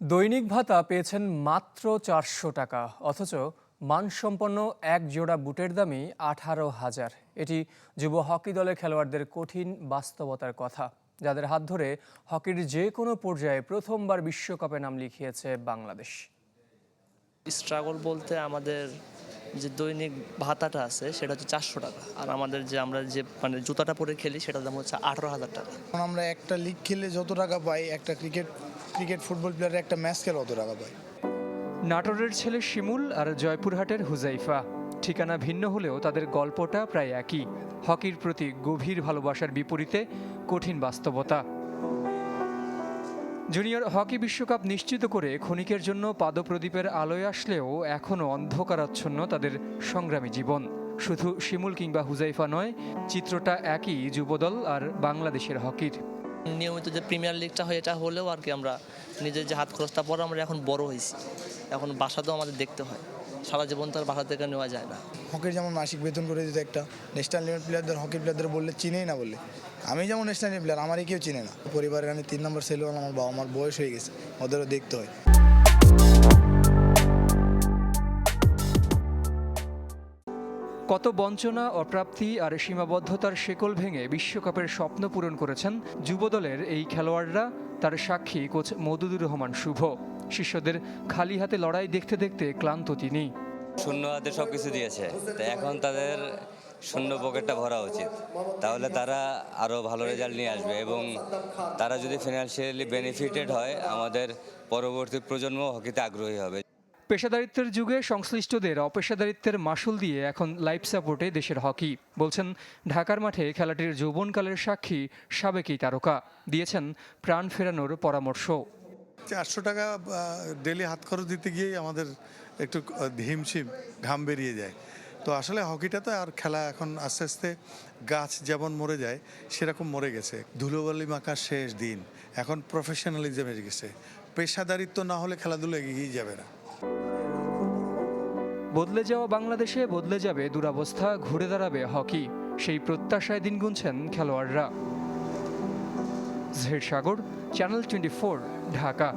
দৈনিক ভাতা পেয়েছেন মাত্র চারশো টাকা অথচ মানসম্পন্ন এক জোড়া বুটের দামই আঠারো হাজার। এটি যুব হকি দলের খেলোয়াড়দের কঠিন বাস্তবতার কথা যাদের হাত ধরে হকির যে কোনো পর্যায়ে প্রথমবার বিশ্বকাপে নাম লিখিয়েছে বাংলাদেশ। স্ট্রাগল বলতে আমাদের যে দৈনিক ভাতাটা আছে সেটা হচ্ছে চারশো টাকা আর আমাদের যে আমরা যে মানে জুতাটা পরে খেলি সেটার দাম হচ্ছে আঠারো হাজার টাকা। এখন আমরা একটা লিগ খেলে যত টাকা পাই একটা ক্রিকেট ক্রিকেট ফুটবল প্লেয়ারের একটা ম্যাচ খেলে অত টাকা পাই নাটোরের ছেলে শিমুল আর জয়পুরহাটের হুজাইফা। ঠিকানা ভিন্ন হলেও তাদের গল্পটা প্রায় একই। হকির প্রতি গভীর ভালোবাসার বিপরীতে কঠিন বাস্তবতা। জুনিয়র হকি বিশ্বকাপ নিশ্চিত করে ক্ষণিকের জন্য পাদপ্রদীপের আলোয় আসলেও এখনও অন্ধকারাচ্ছন্ন তাদের সংগ্রামী জীবন। শুধু শিমুল কিংবা হুজাইফা নয়, চিত্রটা একই যুবদল আর বাংলাদেশের হকির। নিয়মিত যে প্রিমিয়ার লিগটা হয়, এটা হলেও আর কি আমরা নিজের যে হাত খরচটা পরে আমরা এখন বড় হয়েছি। এখন বাসাতেও আমাদের দেখতে হয়। সারা জীবন তো আর বাসা থেকে নেওয়া যায় না। হকির যেমন মাসিক বেতন করে দিতে একটা ন্যাশনাল লেভেল প্লেয়ারদের হকি প্লেয়ারদের বললে চিনেই না বললে। আমি যেমন ন্যাশনাল প্লেয়ার আমারই কেউ চিনে না। পরিবারের আমি তিন নম্বর ছেলে আমার বাবা আমার বয়স হয়ে গেছে, ওদেরও দেখতে হয়। কত বঞ্চনা, অপ্রাপ্তি আর সীমাবদ্ধতার শেকল ভেঙে বিশ্বকাপের স্বপ্ন পূরণ করেছেন যুবদলের এই খেলোয়াড়রা। তার সাক্ষী কোচ মদুদুর রহমান শুভ। শিষ্যদের খালি হাতে লড়াই দেখতে দেখতে ক্লান্ত তিনি। শূন্য হাতে সব কিছু দিয়েছে এখন তাদের শূন্য পকেটটা ভরা উচিত। তাহলে তারা আরও ভালো রেজাল্ট নিয়ে আসবে এবং তারা যদি ফিনান্সিয়ালি বেনিফিটেড হয়, আমাদের পরবর্তী প্রজন্ম হকিতে আগ্রহী হবে। পেশাদারিত্বের যুগে সংশ্লিষ্টদের অপেশাদারিত্বের মাসুল দিয়ে এখন লাইফ সাপোর্টে দেশের হকি। বলছেন, ঢাকার মাঠে খেলাটির যৌবনকালের সাক্ষী সাবেকই তারকা। দিয়েছেন, প্রাণ ফেরানোর পরামর্শ। চারশো টাকা ডেলি হাত খরচ দিতে গিয়েই আমাদের একটু হিমশিম, ঘাম বেরিয়ে যায়। তো আসলে হকিটা তো আর খেলা এখন আস্তে আস্তে গাছ যেমন মরে যায়, সেরকম মরে গেছে। ধুলোবালি মাখার শেষ দিন। এখন প্রফেশনালিজম এসে গেছে। পেশাদারিত্ব না হলে খেলাধুলো এগিয়ে যাবে না। বদলে যাওয়া বাংলাদেশে বদলে যাবে দুরাবস্থা, ঘুরে দাঁড়াবে হকি। সেই প্রত্যাশায় দিন গুনছেন খেলোয়াড়রা। Zaher Sagar, channel twenty Dhaka.